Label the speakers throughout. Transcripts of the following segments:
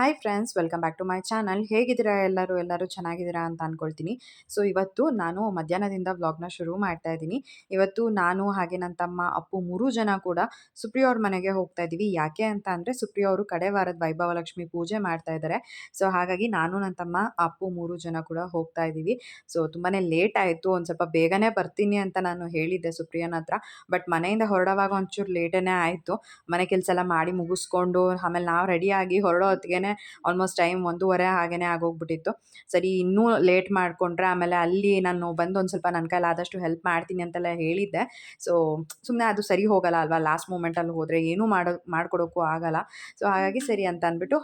Speaker 1: Hi friends welcome back to my channel ಹೇಗಿದ್ದೀರಾ ಎಲ್ಲರೂ? ಎಲ್ಲರೂ ಚೆನ್ನಾಗಿದ್ದೀರಾ ಅಂತ ಅಂದ್ಕೊಳ್ತೀನಿ ಸೊ ಇವತ್ತು ನಾನು ಮಧ್ಯಾಹ್ನದಿಂದ ವ್ಲಾಗ್ನ ಶುರು ಮಾಡ್ತಾ ಇದ್ದೀನಿ. ಇವತ್ತು ನಾನು ಹಾಗೆ ನನ್ನ ತಮ್ಮ, ಅಪ್ಪು ಮೂರು ಜನ ಕೂಡ ಸುಪ್ರಿಯ ಅವ್ರ ಮನೆಗೆ ಹೋಗ್ತಾ ಇದ್ದೀವಿ. ಯಾಕೆ ಅಂತ ಅಂದರೆ ಸುಪ್ರಿಯ ಅವರು ಕಡೆ ವಾರದ ವೈಭವ ಲಕ್ಷ್ಮಿ ಪೂಜೆ ಮಾಡ್ತಾ ಇದ್ದಾರೆ. ಸೊ ಹಾಗಾಗಿ ನಾನು ನನ್ನ ತಮ್ಮ, ಅಪ್ಪು ಮೂರು ಜನ ಕೂಡ ಹೋಗ್ತಾ ಇದ್ದೀವಿ. ಸೊ ತುಂಬಾ ಲೇಟ್ ಆಯಿತು. ಒಂದು ಸ್ವಲ್ಪ ಬೇಗನೆ ಬರ್ತೀನಿ ಅಂತ ನಾನು ಹೇಳಿದ್ದೆ ಸುಪ್ರಿಯನ ಹತ್ರ. ಬಟ್ ಮನೆಯಿಂದ ಹೊರಡುವಾಗ ಒಂಚೂರು ಲೇಟೇ ಆಯಿತು. ಮನೆ ಕೆಲಸ ಎಲ್ಲ ಮಾಡಿ ಮುಗಿಸ್ಕೊಂಡು, ಆಮೇಲೆ ನಾವು ರೆಡಿಯಾಗಿ ಹೊರಡೋ ಹೊತ್ತಿಗೆ ಆಲ್ಮೋಸ್ಟ್ ಟೈಮ್ ಒಂದೂವರೆ ಹಾಗೇ ಆಗೋಗ್ಬಿಟ್ಟಿತ್ತು. ಸರಿ, ಇನ್ನೂ ಲೇಟ್ ಮಾಡಿಕೊಂಡ್ರೆ ಆಮೇಲೆ ಅಲ್ಲಿ ನಾನು ಬಂದು ಒಂದು ಸ್ವಲ್ಪ ನನ್ನ ಕೈಲಿ ಆದಷ್ಟು ಹೆಲ್ಪ್ ಮಾಡ್ತೀನಿ ಅಂತೆಲ್ಲ ಹೇಳಿದ್ದೆ. ಸೊ ಸುಮ್ಮನೆ ಅದು ಸರಿ ಹೋಗಲ್ಲ ಅಲ್ವಾ? ಲಾಸ್ಟ್ ಮೂಮೆಂಟಲ್ಲಿ ಹೋದರೆ ಏನೂ ಮಾಡೋ, ಮಾಡ್ಕೊಡೋಕ್ಕೂ ಆಗಲ್ಲ. ಸೊ ಹಾಗಾಗಿ ಸರಿ ಅಂತ ಅಂದ್ಬಿಟ್ಟು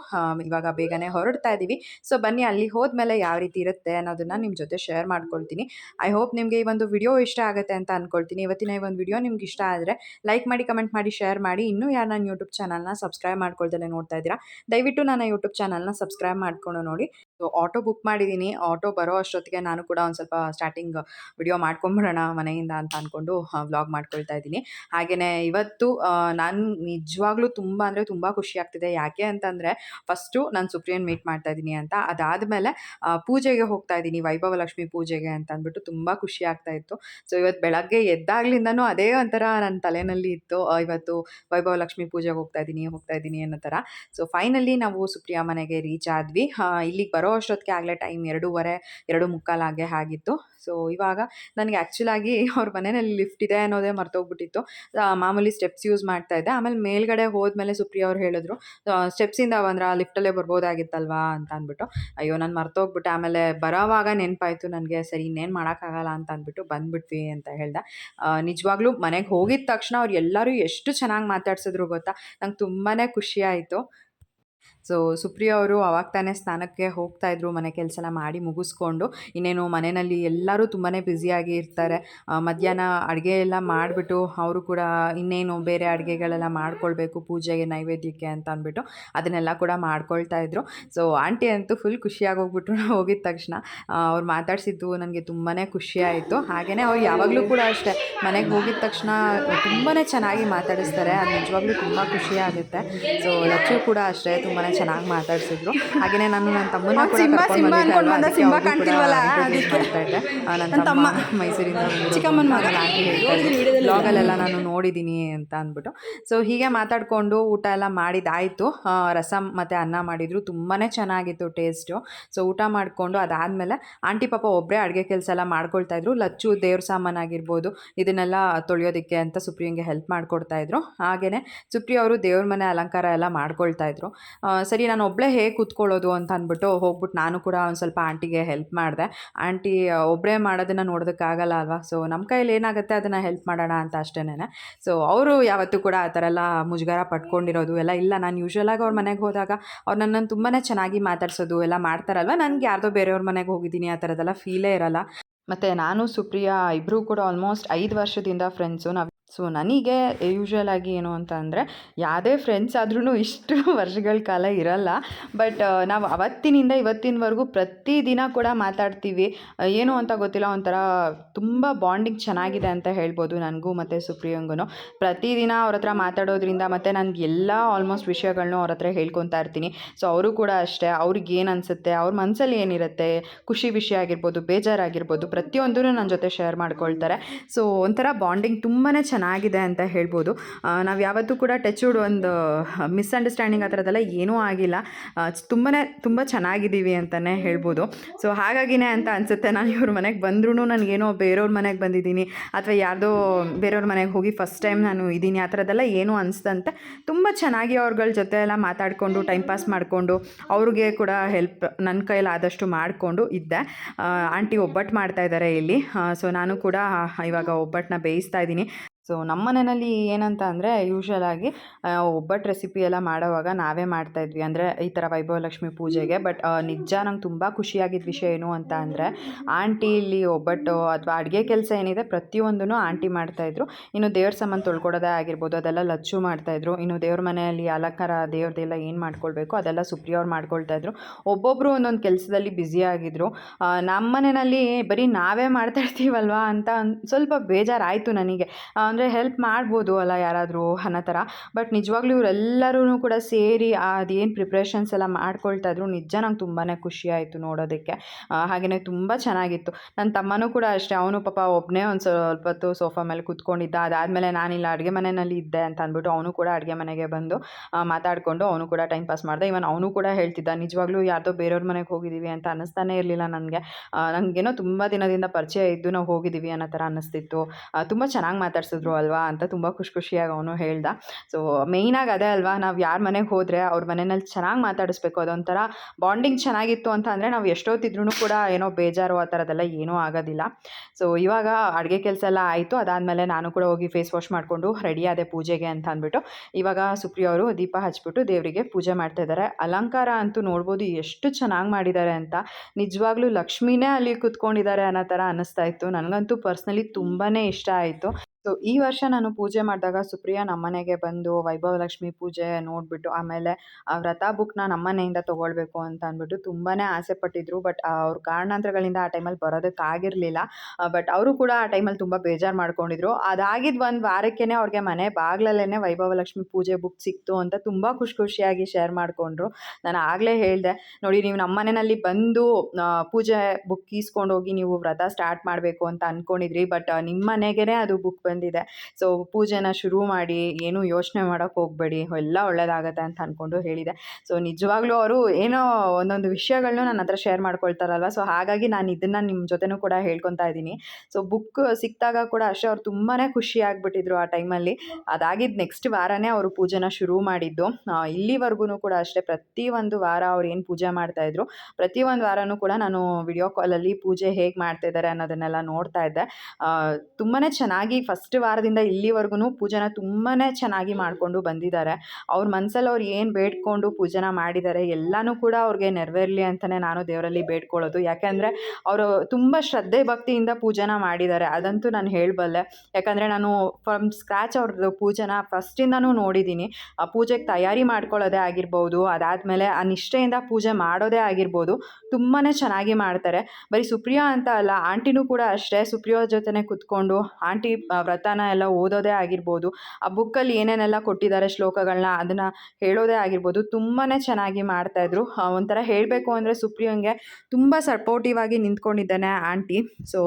Speaker 1: ಇವಾಗ ಬೇಗನೆ ಹೊರಡ್ತಾ ಇದ್ದೀವಿ ಸೊ ಬನ್ನಿ, ಅಲ್ಲಿ ಹೋದ್ಮೇಲೆ ಯಾವ ರೀತಿ ಇರುತ್ತೆ ಅನ್ನೋದನ್ನ ನಿಮ್ಮ ಜೊತೆ ಶೇರ್ ಮಾಡ್ಕೊಳ್ತೀನಿ. ಐ ಹೋಪ್ ನಿಮಗೆ ಈ ಒಂದು ವಿಡಿಯೋ ಇಷ್ಟ ಆಗುತ್ತೆ ಅಂತ ಅಂದ್ಕೊಳ್ತೀನಿ ಇವತ್ತಿನ ಈ ಒಂದು ವಿಡಿಯೋ ನಿಮ್ಗೆ ಇಷ್ಟ ಆದರೆ ಲೈಕ್ ಮಾಡಿ ಕಮೆಂಟ್ ಮಾಡಿ ಶೇರ್ ಮಾಡಿ. ಇನ್ನೂ ಯಾರು ನನ್ನ ಯೂಟ್ಯೂಬ್ ಚಾನಲ್ನ ಸಬ್ಸ್ಕ್ರೈಬ್ ಮಾಡ್ಕೊಳ್ದಲ್ಲೇ ನೋಡ್ತಾ ಇದ್ದೀರಾ, ದಯವಿಟ್ಟು ನನ್ನ ಯೂಟ್ಯೂಬ್ ಚಾನಲ್ನ ಸಬ್ಸ್ಕ್ರೈಬ್ ಮಾಡ್ಕೊಂಡು ನೋಡಿ. ಸೊ ಆಟೋ ಬುಕ್ ಮಾಡಿದ್ದೀನಿ. ಆಟೋ ಬರೋ ಅಷ್ಟೊತ್ತಿಗೆ ನಾನು ಕೂಡ ಒಂದು ಸ್ವಲ್ಪ ಸ್ಟಾರ್ಟಿಂಗ್ ವಿಡಿಯೋ ಮಾಡ್ಕೊಂಬಿಡೋಣ ಮನೆಯಿಂದ ಅಂತ ಅಂದ್ಕೊಂಡು ವ್ಲಾಗ್ ಮಾಡ್ಕೊಳ್ತಾ ಇದ್ದೀನಿ. ಹಾಗೆಯೇ ಇವತ್ತು ನಾನು ನಿಜವಾಗ್ಲೂ ತುಂಬ ಅಂದರೆ ತುಂಬ ಖುಷಿ ಆಗ್ತಿದೆ. ಯಾಕೆ ಅಂತಂದರೆ ಫಸ್ಟು ನಾನು ಸುಪ್ರಿಯನ್ ಮೀಟ್ ಮಾಡ್ತಾ ಇದ್ದೀನಿ ಅಂತ. ಅದಾದಮೇಲೆ ಪೂಜೆಗೆ ಹೋಗ್ತಾ ಇದ್ದೀನಿ. ವೈಭವ ಲಕ್ಷ್ಮಿ ಪೂಜೆಗೆ ಅಂತ ಅಂದ್ಬಿಟ್ಟು ತುಂಬ ಖುಷಿ ಆಗ್ತಾ ಇತ್ತು. ಸೊ ಇವತ್ತು ಬೆಳಗ್ಗೆ ಎದ್ದಾಗ್ಲಿಂದನೂ ಅದೇ ಒಂಥರ ನನ್ನ ತಲೆಯಲ್ಲಿ ಇತ್ತು. ಇವತ್ತು ವೈಭವ ಲಕ್ಷ್ಮಿ ಪೂಜೆಗೆ ಹೋಗ್ತಾ ಇದ್ದೀನಿ ಹೋಗ್ತಾ ಇದ್ದೀನಿ ಅನ್ನೋ ಥರ. ಸೊ ಫೈನಲಿ ನಾವು ಸುಪ್ರಿಯಾ ಮನೆಗೆ ರೀಚ್ ಆದ್ವಿ. ಇಲ್ಲಿಗೆ ಬರೋ ಅಷ್ಟೊತ್ತಿಗೆ ಆಗಲೇ ಟೈಮ್ ಎರಡೂವರೆ ಎರಡು ಮುಕ್ಕಾಲಾಗೆ ಆಗಿತ್ತು. ಸೊ ಇವಾಗ ನನಗೆ ಆ್ಯಕ್ಚುಲಾಗಿ ಅವ್ರ ಮನೆಯಲ್ಲಿ ಲಿಫ್ಟ್ ಇದೆ ಅನ್ನೋದೇ ಮರ್ತೋಗ್ಬಿಟ್ಟಿತ್ತು. ಆ, ಮಾಮೂಲಿ ಸ್ಟೆಪ್ಸ್ ಯೂಸ್ ಮಾಡ್ತಾ ಇದ್ದೆ. ಆಮೇಲೆ ಮೇಲ್ಗಡೆ ಹೋದ್ಮೇಲೆ ಸುಪ್ರಿಯಾ ಅವ್ರು ಹೇಳಿದ್ರು ಸ್ಟೆಪ್ಸಿಂದ ಬಂದ್ರೆ ಲಿಫ್ಟಲ್ಲೇ ಬರ್ಬೋದಾಗಿತ್ತಲ್ವಾ? ಅಂತ ಅಂದ್ಬಿಟ್ಟು ಅಯ್ಯೋ ನಾನು ಮರ್ತೋಗ್ಬಿಟ್ಟೆ. ಆಮೇಲೆ ಬರೋವಾಗ ನೆನಪಾಯ್ತು ನನಗೆ ಸರಿ ಇನ್ನೇನು ಮಾಡೋಕ್ಕಾಗಲ್ಲ ಅಂತ ಅಂದ್ಬಿಟ್ಟು ಬಂದ್ಬಿಟ್ವಿ ಅಂತ ಹೇಳ್ದೆ. ನಿಜವಾಗ್ಲೂ ಮನೆಗೆ ಹೋಗಿದ ತಕ್ಷಣ ಅವ್ರು ಎಲ್ಲರೂ ಎಷ್ಟು ಚೆನ್ನಾಗಿ ಮಾತಾಡ್ಸಿದ್ರು ಗೊತ್ತಾ? ನಂಗೆ ತುಂಬಾ ಖುಷಿ ಆಯಿತು. ಸೊ ಸುಪ್ರಿಯ ಅವರು ಅವಾಗ ತಾನೇ ಸ್ನಾನಕ್ಕೆ ಹೋಗ್ತಾ ಇದ್ರು, ಮನೆ ಕೆಲಸ ಎಲ್ಲ ಮಾಡಿ ಮುಗಿಸ್ಕೊಂಡು. ಇನ್ನೇನು ಮನೆಯಲ್ಲಿ ಎಲ್ಲರೂ ತುಂಬಾ ಬ್ಯುಸಿಯಾಗಿ ಇರ್ತಾರೆ. ಮಧ್ಯಾಹ್ನ ಅಡುಗೆ ಎಲ್ಲ ಮಾಡಿಬಿಟ್ಟು ಅವರು ಕೂಡ ಇನ್ನೇನು ಬೇರೆ ಅಡುಗೆಗಳೆಲ್ಲ ಮಾಡ್ಕೊಳ್ಬೇಕು, ಪೂಜೆಗೆ ನೈವೇದ್ಯಕ್ಕೆ ಅಂತ ಅಂದ್ಬಿಟ್ಟು ಅದನ್ನೆಲ್ಲ ಕೂಡ ಮಾಡ್ಕೊಳ್ತಾ ಇದ್ರು. ಸೊ ಆಂಟಿ ಅಂತೂ ಫುಲ್ ಖುಷಿಯಾಗಿ ಹೋಗ್ಬಿಟ್ರು ಹೋಗಿದ ತಕ್ಷಣ. ಅವ್ರು ಮಾತಾಡಿಸಿದ್ದು ನನಗೆ ತುಂಬಾ ಖುಷಿಯಾಯಿತು ಹಾಗೆಯೇ ಅವ್ರು ಯಾವಾಗಲೂ ಕೂಡ ಅಷ್ಟೇ, ಮನೆಗೆ ಹೋಗಿದ ತಕ್ಷಣ ತುಂಬಾ ಚೆನ್ನಾಗಿ ಮಾತಾಡಿಸ್ತಾರೆ. ಅದು ನಿಜವಾಗ್ಲೂ ತುಂಬ ಖುಷಿಯಾಗುತ್ತೆ ಸೊ ಲಕ್ಷ್ಮಿ ಕೂಡ ಅಷ್ಟೇ ತುಂಬಾ ಚೆನ್ನಾಗಿ ಮಾತಾಡ್ಸಿದ್ರು. ಹಾಗೆಯೇ ನಾನು ನನ್ನ ತಮ್ಮನ ಕೂಡ ನನ್ನ ತಮ್ಮ.
Speaker 2: ತಮ್ಮ.
Speaker 1: ಮೈಸೂರಿಂದ
Speaker 2: ಚಿಕ್ಕಮ್ಮನ ಮಗ.
Speaker 1: ಬ್ಲಾಗಲ್ಲೆಲ್ಲ ನಾನು ನೋಡಿದ್ದೀನಿ ಅಂತ ಅಂದ್ಬಿಟ್ಟು. ಸೊ ಹೀಗೆ ಮಾತಾಡ್ಕೊಂಡು ಊಟ ಎಲ್ಲ ಮಾಡಿದ್ದಾಯಿತು ರಸಂ ಮತ್ತು ಅನ್ನ ಮಾಡಿದ್ರು. ತುಂಬಾ ಚೆನ್ನಾಗಿತ್ತು ಟೇಸ್ಟು ಸೊ ಊಟ ಮಾಡಿಕೊಂಡು ಅದಾದಮೇಲೆ ಆಂಟಿ ಪಾಪ ಒಬ್ಬರೇ ಅಡುಗೆ ಕೆಲಸ ಎಲ್ಲ ಮಾಡ್ಕೊಳ್ತಾ ಇದ್ರು. ಲಚ್ಚು ದೇವ್ರ ಸಾಮಾನು ಆಗಿರ್ಬೋದು ಇದನ್ನೆಲ್ಲ ತೊಳೆಯೋದಕ್ಕೆ ಅಂತ ಸುಪ್ರಿಯಂಗೆ ಹೆಲ್ಪ್ ಮಾಡ್ಕೊಡ್ತಾ ಇದ್ರು. ಹಾಗೆಯೇ ಸುಪ್ರಿಯ ಅವರು ದೇವ್ರ ಮನೆ ಅಲಂಕಾರ ಎಲ್ಲ ಮಾಡ್ಕೊಳ್ತಾ ಇದ್ರು. ಸರಿ, ನಾನು ಒಬ್ಬಳೇ ಹೇಗೆ ಕೂತ್ಕೊಳ್ಳೋದು ಅಂತ ಅಂದ್ಬಿಟ್ಟು ಹೋಗ್ಬಿಟ್ಟು ನಾನು ಕೂಡ ಒಂದು ಸ್ವಲ್ಪ ಆಂಟಿಗೆ ಹೆಲ್ಪ್ ಮಾಡಿದೆ. ಆಂಟಿ ಒಬ್ಬರೇ ಮಾಡೋದನ್ನು ನೋಡೋದಕ್ಕಾಗಲ್ಲ ಅಲ್ವಾ? ಸೊ ನಮ್ಮ ಕೈಯಲ್ಲಿ ಏನಾಗುತ್ತೆ ಅದನ್ನು ಹೆಲ್ಪ್ ಮಾಡೋಣ ಅಂತ ಅಷ್ಟೇನೆ ಸೊ, ಅವರು ಯಾವತ್ತೂ ಕೂಡ ಆ ಥರ ಎಲ್ಲ ಮುಜುಗರ ಪಟ್ಕೊಂಡಿರೋದು ಎಲ್ಲ ಇಲ್ಲ. ನಾನು ಯೂಶ್ವಲಾಗಿ ಅವ್ರ ಮನೆಗೆ ಹೋದಾಗ ಅವ್ರು ನನ್ನನ್ನು ತುಂಬಾ ಚೆನ್ನಾಗಿ ಮಾತಾಡ್ಸೋದು ಎಲ್ಲ ಮಾಡ್ತಾರಲ್ವ? ನನಗೆ ಯಾರ್ದೋ ಬೇರೆಯವ್ರ ಮನೆಗೆ ಹೋಗಿದ್ದೀನಿ ಆ ಥರದ್ದೆಲ್ಲ ಫೀಲೇ ಇರಲ್ಲ. ಮತ್ತು ನಾನು, ಸುಪ್ರಿಯಾ ಇಬ್ಬರೂ ಕೂಡ ಆಲ್ಮೋಸ್ಟ್ ಐದು ವರ್ಷದಿಂದ ಫ್ರೆಂಡ್ಸು ನಾವು ಸೊ ನನಗೆ ಯೂಶ್ವಲ್ ಆಗಿ ಏನು ಅಂತ ಅಂದರೆ ಯಾವುದೇ ಫ್ರೆಂಡ್ಸ್ ಆದ್ರೂ ಇಷ್ಟು ವರ್ಷಗಳ ಕಾಲ ಇರಲ್ಲ. ಬಟ್ ನಾವು ಅವತ್ತಿನಿಂದ ಇವತ್ತಿನವರೆಗೂ ಪ್ರತಿದಿನ ಕೂಡ ಮಾತಾಡ್ತೀವಿ. ಏನು ಅಂತ ಗೊತ್ತಿಲ್ಲ, ಒಂಥರ ತುಂಬ ಬಾಂಡಿಂಗ್ ಚೆನ್ನಾಗಿದೆ ಅಂತ ಹೇಳ್ಬೋದು ನನಗೂ ಮತ್ತು ಸುಪ್ರಿಯಂಗೂ ಪ್ರತಿದಿನ ಅವ್ರ ಹತ್ರ ಮಾತಾಡೋದ್ರಿಂದ ಮತ್ತು ನನಗೆ ಎಲ್ಲ ಆಲ್ಮೋಸ್ಟ್ ವಿಷಯಗಳನ್ನೂ ಅವ್ರ ಹತ್ರ ಹೇಳ್ಕೊತಾ ಇರ್ತೀನಿ. ಸೊ ಅವರು ಕೂಡ ಅಷ್ಟೇ, ಅವ್ರಿಗೆ ಏನು ಅನಿಸುತ್ತೆ, ಅವ್ರ ಮನಸ್ಸಲ್ಲಿ ಏನಿರುತ್ತೆ, ಖುಷಿ ವಿಷಯ ಆಗಿರ್ಬೋದು, ಬೇಜಾರಾಗಿರ್ಬೋದು ಪ್ರತಿಯೊಂದೂ ನನ್ನ ಜೊತೆ ಶೇರ್ ಮಾಡ್ಕೊಳ್ತಾರೆ. ಸೊ ಒಂಥರ ಬಾಂಡಿಂಗ್ ತುಂಬಾ ಚೆನ್ನಾಗಿದೆ ಅಂತ ಹೇಳ್ಬೋದು. ನಾವು ಯಾವತ್ತೂ ಕೂಡ ಟಚ್ವುಡ್ ಒಂದು ಮಿಸ್ಅಂಡರ್ಸ್ಟ್ಯಾಂಡಿಂಗ್ ಆ ಥರದ್ದೆಲ್ಲ ಏನೂ ಆಗಿಲ್ಲ. ತುಂಬಾ ತುಂಬ ಚೆನ್ನಾಗಿದ್ದೀವಿ ಅಂತಲೇ ಹೇಳ್ಬೋದು. ಸೊ ಹಾಗಾಗಿನೇ ಅಂತ ಅನಿಸುತ್ತೆ. ನಾನು ಇವ್ರ ಮನೆಗೆ ಬಂದ್ರೂ ನನಗೇನೋ ಬೇರೆಯವ್ರ ಮನೆಗೆ ಬಂದಿದ್ದೀನಿ. ಅಥವಾ ಯಾರ್ದೋ ಬೇರೆಯವ್ರ ಮನೆಗೆ ಹೋಗಿ ಫಸ್ಟ್ ಟೈಮ್ ನಾನು ಇದ್ದೀನಿ ಆ ಥರದ್ದೆಲ್ಲ ಏನೂ ಅನಿಸ್ತಂತೆ ತುಂಬ ಚೆನ್ನಾಗಿ ಅವ್ರಗಳ ಜೊತೆ ಎಲ್ಲ ಮಾತಾಡಿಕೊಂಡು ಟೈಮ್ ಪಾಸ್ ಮಾಡಿಕೊಂಡು, ಅವ್ರಿಗೆ ಕೂಡ ಹೆಲ್ಪ್ ನನ್ನ ಕೈಯಲ್ಲಿ ಆದಷ್ಟು ಮಾಡಿಕೊಂಡು ಇದ್ದೆ. ಆಂಟಿ ಒಬ್ಬಟ್ಟು ಮಾಡ್ತಾ ಇದ್ದಾರೆ ಇಲ್ಲಿ. ಸೊ ನಾನು ಕೂಡ ಇವಾಗ ಒಬ್ಬಟ್ಟನ್ನ ಬೇಯಿಸ್ತಾ ಇದ್ದೀನಿ. ಸೊ, ನಮ್ಮ ಮನೆಯಲ್ಲಿ ಏನಂತ ಅಂದರೆ ಯೂಶ್ವಲಾಗಿ ಒಬ್ಬಟ್ಟು ರೆಸಿಪಿ ಎಲ್ಲ ಮಾಡೋವಾಗ ನಾವೇ ಮಾಡ್ತಾ ಇದ್ವಿ. ಅಂದರೆ, ಈ ಥರ ವೈಭವ ಲಕ್ಷ್ಮಿ ಪೂಜೆಗೆ ಬಟ್ ನಿಜ ನಂಗೆ ತುಂಬ ಖುಷಿಯಾಗಿದ್ದ ವಿಷಯ ಏನು ಅಂತ ಅಂದರೆ ಆಂಟಿ ಇಲ್ಲಿ ಒಬ್ಬಟ್ಟು ಅಥವಾ ಅಡುಗೆ ಕೆಲಸ ಏನಿದೆ ಪ್ರತಿಯೊಂದೂ ಆಂಟಿ ಮಾಡ್ತಾಯಿದ್ರು ಇನ್ನು ದೇವ್ರ ಸಾಮಾನು ತೊಳ್ಕೊಡೋದೇ ಆಗಿರ್ಬೋದು, ಅದೆಲ್ಲ ಲಚ್ಚು ಮಾಡ್ತಾಯಿದ್ರು ಇನ್ನು ದೇವ್ರ ಮನೆಯಲ್ಲಿ ಅಲಂಕಾರ ದೇವ್ರದ್ದೆಲ್ಲ ಏನು ಮಾಡ್ಕೊಳ್ಬೇಕು, ಅದೆಲ್ಲ ಸುಪ್ರಿಯ ಅವ್ರು ಮಾಡ್ಕೊಳ್ತಾಯಿದ್ರು ಒಬ್ಬೊಬ್ಬರು ಒಂದೊಂದು ಕೆಲಸದಲ್ಲಿ ಬ್ಯುಸಿಯಾಗಿದ್ದರು ನಮ್ಮ ಮನೆಯಲ್ಲಿ ಬರೀ ನಾವೇ ಮಾಡ್ತಾ ಇರ್ತೀವಲ್ವಾ ಅಂತ ಸ್ವಲ್ಪ ಬೇಜಾರಾಯಿತು ನನಗೆ. ಅಂದರೆ ಹೆಲ್ಪ್ ಮಾಡ್ಬೋದು ಅಲ್ಲ ಯಾರಾದರೂ ಅನ್ನೋ ಥರ ಬಟ್ ನಿಜವಾಗ್ಲೂ ಇವರೆಲ್ಲರೂ ಕೂಡ ಸೇರಿ ಅದೇನು ಪ್ರಿಪ್ರೇಷನ್ಸ್ ಎಲ್ಲ ಮಾಡ್ಕೊಳ್ತಾ ಇದ್ರು ನಿಜ ನಂಗೆ ತುಂಬಾ ಖುಷಿ ಆಯಿತು ನೋಡೋದಕ್ಕೆ. ಹಾಗೆಯೇ ತುಂಬ ಚೆನ್ನಾಗಿತ್ತು. ನನ್ನ ತಮ್ಮನೂ ಕೂಡ ಅಷ್ಟೇ, ಅವನು ಪಾಪ ಒಬ್ಬನೇ ಒಂದು ಸ್ವಲ್ಪ ಹೊತ್ತು ಸೋಫಾ ಮೇಲೆ ಕೂತ್ಕೊಂಡಿದ್ದ. ಅದಾದಮೇಲೆ ನಾನಿಲ್ಲ ಅಡುಗೆ ಮನೆಯಲ್ಲಿ ಇದ್ದೆ ಅಂತ ಅಂದ್ಬಿಟ್ಟು ಅವನು ಕೂಡ ಅಡುಗೆ ಮನೆಗೆ ಬಂದು ಮಾತಾಡಿಕೊಂಡು ಅವನು ಕೂಡ ಟೈಮ್ ಪಾಸ್ ಮಾಡ್ದೆ. ಇವನ್ ಅವನು ಕೂಡ ಹೇಳ್ತಿದ್ದ, ನಿಜವಾಗ್ಲೂ ಯಾರ್ದೋ ಬೇರೆಯವ್ರ ಮನೆಗೆ ಹೋಗಿದ್ದೀವಿ ಅಂತ ಅನ್ನಿಸ್ತಾನೆ ಇರಲಿಲ್ಲ ನನಗೆ. ನನಗೇನೋ ತುಂಬ ದಿನದಿಂದ ಪರಿಚಯ ಇದ್ದು ನಾವು ಹೋಗಿದ್ದೀವಿ ಅನ್ನೋ ಥರ ಅನ್ನಿಸ್ತಿತ್ತು. ತುಂಬ ಚೆನ್ನಾಗಿ ಮಾತಾಡ್ಸಿದ್ರು. ಅಲ್ವಾ ಅಂತ ತುಂಬ ಖುಷಿ ಖುಷಿಯಾಗಿ ಅವನು ಹೇಳ್ದ. ಸೊ ಮೇಯ್ನಾಗಿ ಅದೇ ಅಲ್ವಾ, ನಾವು ಯಾರ ಮನೆಗೆ ಹೋದರೆ ಅವ್ರ ಮನೆಯಲ್ಲಿ ಚೆನ್ನಾಗಿ ಮಾತಾಡಿಸ್ಬೇಕು, ಅದೊಂಥರ ಬಾಂಡಿಂಗ್ ಚೆನ್ನಾಗಿತ್ತು ಅಂತ ಅಂದರೆ ನಾವು ಎಷ್ಟೊತ್ತಿದ್ರೂ ಕೂಡ ಏನೋ ಬೇಜಾರು ಆ ಥರದ್ದೆಲ್ಲ ಏನೂ ಆಗೋದಿಲ್ಲ. ಸೊ ಇವಾಗ ಅಡುಗೆ ಕೆಲಸ ಎಲ್ಲ ಆಯಿತು, ಅದಾದಮೇಲೆ ನಾನು ಕೂಡ ಹೋಗಿ ಫೇಸ್ ವಾಶ್ ಮಾಡಿಕೊಂಡು ರೆಡಿ ಆದೆ ಪೂಜೆಗೆ ಅಂತ ಅಂದ್ಬಿಟ್ಟು, ಇವಾಗ ಸುಪ್ರಿಯ ಅವರು ದೀಪ ಹಚ್ಬಿಟ್ಟು ದೇವರಿಗೆ ಪೂಜೆ ಮಾಡ್ತಾ ಇದ್ದಾರೆ ಅಲಂಕಾರ ಅಂತೂ ನೋಡ್ಬೋದು ಎಷ್ಟು ಚೆನ್ನಾಗಿ ಮಾಡಿದ್ದಾರೆ ಅಂತ. ನಿಜವಾಗ್ಲೂ ಲಕ್ಷ್ಮಿನೇ ಅಲ್ಲಿ ಕೂತ್ಕೊಂಡಿದ್ದಾರೆ ಅನ್ನೋ ಥರ ಅನ್ನಿಸ್ತಾ ಇತ್ತು. ನನಗಂತೂ ಪರ್ಸ್ನಲಿ ತುಂಬಾ ಇಷ್ಟ ಆಯಿತು. ಸೊ ಈ ವರ್ಷ ನಾನು ಪೂಜೆ ಮಾಡಿದಾಗ ಸುಪ್ರಿಯಾ ನಮ್ಮನೆಗೆ ಬಂದು ವೈಭವ ಲಕ್ಷ್ಮಿ ಪೂಜೆ ನೋಡಿಬಿಟ್ಟು ಆಮೇಲೆ ಆ ವ್ರತ ಬುಕ್ನ ನಮ್ಮನೆಯಿಂದ ತೊಗೊಳ್ಬೇಕು ಅಂತ ಅಂದ್ಬಿಟ್ಟು ತುಂಬಾ ಆಸೆ ಪಟ್ಟಿದ್ರು. ಬಟ್ ಅವ್ರ ಕಾರಣಾಂತರಗಳಿಂದ ಆ ಟೈಮಲ್ಲಿ ಬರೋದಕ್ಕಾಗಿರಲಿಲ್ಲ ಬಟ್ ಅವರು ಕೂಡ ಆ ಟೈಮಲ್ಲಿ ತುಂಬ ಬೇಜಾರು ಮಾಡ್ಕೊಂಡಿದ್ರು. ಅದಾಗಿದ್ದು ಒಂದು ವಾರಕ್ಕೇ ಅವ್ರಿಗೆ ಮನೆ ಬಾಗ್ಲಲ್ಲೇ ವೈಭವ ಲಕ್ಷ್ಮಿ ಪೂಜೆ ಬುಕ್ ಸಿಕ್ತು ಅಂತ ತುಂಬ ಖುಷಿ ಖುಷಿಯಾಗಿ ಶೇರ್ ಮಾಡಿಕೊಂಡ್ರು. ನಾನು ಆಗಲೇ ಹೇಳಿದೆ, ನೋಡಿ, ನೀವು ನಮ್ಮ ಮನೆಯಲ್ಲಿ ಬಂದು ಪೂಜೆ ಬುಕ್ ಈಸ್ಕೊಂಡೋಗಿ ನೀವು ವ್ರತ ಸ್ಟಾರ್ಟ್ ಮಾಡಬೇಕು ಅಂತ ಅಂದ್ಕೊಂಡಿದ್ರಿ ಬಟ್ ನಿಮ್ಮ ಮನೆಗೇ ಅದು ಬುಕ್ ಬಂದಿದೆ. ಸೊ ಪೂಜೆನ ಶುರು ಮಾಡಿ ಏನೂ ಯೋಚನೆ ಮಾಡೋಕ್ಕೆ ಹೋಗಬೇಡಿ, ಎಲ್ಲ ಒಳ್ಳೇದಾಗತ್ತೆ ಅಂತ ಅಂದ್ಕೊಂಡು ಹೇಳಿದೆ. ಸೊ ನಿಜವಾಗ್ಲೂ ಅವರು ಏನೋ ಒಂದೊಂದು ವಿಷಯಗಳನ್ನೂ ನನ್ನ ಹತ್ರ ಶೇರ್ ಮಾಡ್ಕೊಳ್ತಾರಲ್ವ? ಸೊ ಹಾಗಾಗಿ ನಾನು ಇದನ್ನು ನಿಮ್ಮ ಜೊತೆನೂ ಕೂಡ ಹೇಳ್ಕೊತಾ ಇದ್ದೀನಿ. ಸೊ ಬುಕ್ ಸಿಕ್ಕಿದಾಗ ಕೂಡ ಅಷ್ಟೇ ಅವ್ರು ತುಂಬಾ ಖುಷಿ ಆಗಿಬಿಟ್ಟಿದ್ರು ಆ ಟೈಮಲ್ಲಿ. ಅದಾಗಿದ್ದು ನೆಕ್ಸ್ಟ್ ವಾರನೇ ಅವರು ಪೂಜೆನ ಶುರು ಮಾಡಿದ್ದು. ಇಲ್ಲಿವರೆಗೂ ಕೂಡ ಅಷ್ಟೇ ಪ್ರತಿ ಒಂದು ವಾರ ಅವ್ರು ಏನು ಪೂಜೆ ಮಾಡ್ತಾಯಿದ್ರು ಒಂದು ವಾರನೂ ಕೂಡ ನಾನು ವಿಡಿಯೋ ಕಾಲಲ್ಲಿ ಪೂಜೆ ಹೇಗೆ ಮಾಡ್ತಾ ಇದ್ದಾರೆ ಅನ್ನೋದನ್ನೆಲ್ಲ ನೋಡ್ತಾ ಇದ್ದೆ. ತುಂಬಾ ಚೆನ್ನಾಗಿ ಫಸ್ಟ್ ವಾರದಿಂದ ಇಲ್ಲಿವರೆಗೂ ಪೂಜೆನ ತುಂಬಾ ಚೆನ್ನಾಗಿ ಮಾಡಿಕೊಂಡು ಬಂದಿದ್ದಾರೆ. ಅವ್ರ ಮನಸ್ಸಲ್ಲಿ ಅವ್ರು ಏನು ಬೇಡ್ಕೊಂಡು ಪೂಜೆನ ಮಾಡಿದ್ದಾರೆ ಎಲ್ಲನೂ ಕೂಡ ಅವ್ರಿಗೆ ನೆರವೇರಲಿ ಅಂತಲೇ ನಾನು ದೇವರಲ್ಲಿ ಬೇಡ್ಕೊಳ್ಳೋದು. ಯಾಕೆಂದರೆ ಅವರು ತುಂಬ ಶ್ರದ್ಧೆ ಭಕ್ತಿಯಿಂದ ಪೂಜೆನ ಮಾಡಿದ್ದಾರೆ. ಅದಂತೂ ನಾನು ಹೇಳಬಲ್ಲೆ. ಯಾಕಂದರೆ ನಾನು ಫ್ರಮ್ ಸ್ಕ್ರ್ಯಾಚ್ ಅವ್ರದ್ದು ಪೂಜೆನ ಫಸ್ಟಿಂದನೂ ನೋಡಿದ್ದೀನಿ. ಆ ಪೂಜೆಗೆ ತಯಾರಿ ಮಾಡ್ಕೊಳ್ಳೋದೇ ಆಗಿರ್ಬೋದು, ಅದಾದಮೇಲೆ ಆ ನಿಷ್ಠೆಯಿಂದ ಪೂಜೆ ಮಾಡೋದೇ ಆಗಿರ್ಬೋದು ತುಂಬಾ ಚೆನ್ನಾಗಿ ಮಾಡ್ತಾರೆ. ಬರೀ ಸುಪ್ರಿಯಾ ಅಂತ ಅಲ್ಲ, ಆಂಟಿನೂ ಕೂಡ ಅಷ್ಟೇ ಸುಪ್ರಿಯಾ ಜೊತೆನೇ ಕುತ್ಕೊಂಡು, ಆಂಟಿ ವ್ರತನ ಎಲ್ಲ ಓದೋದೇ ಆಗಿರ್ಬೋದು. ಆ ಬುಕ್ಕಲ್ಲಿ ಏನೇನೆಲ್ಲ ಕೊಟ್ಟಿದ್ದಾರೆ ಶ್ಲೋಕಗಳನ್ನ ಅದನ್ನು ಹೇಳೋದೇ ಆಗಿರ್ಬೋದು. ತುಂಬಾ ಚೆನ್ನಾಗಿ ಮಾಡ್ತಾಯಿದ್ರು ಒಂಥರ ಹೇಳಬೇಕು ಅಂದರೆ ಸುಪ್ರಿಯಂಗೆ ತುಂಬ ಸಪೋರ್ಟಿವ್ ಆಗಿ ನಿಂತ್ಕೊಂಡಿದ್ದಾನೆ ಆಂಟಿ. ಸೊ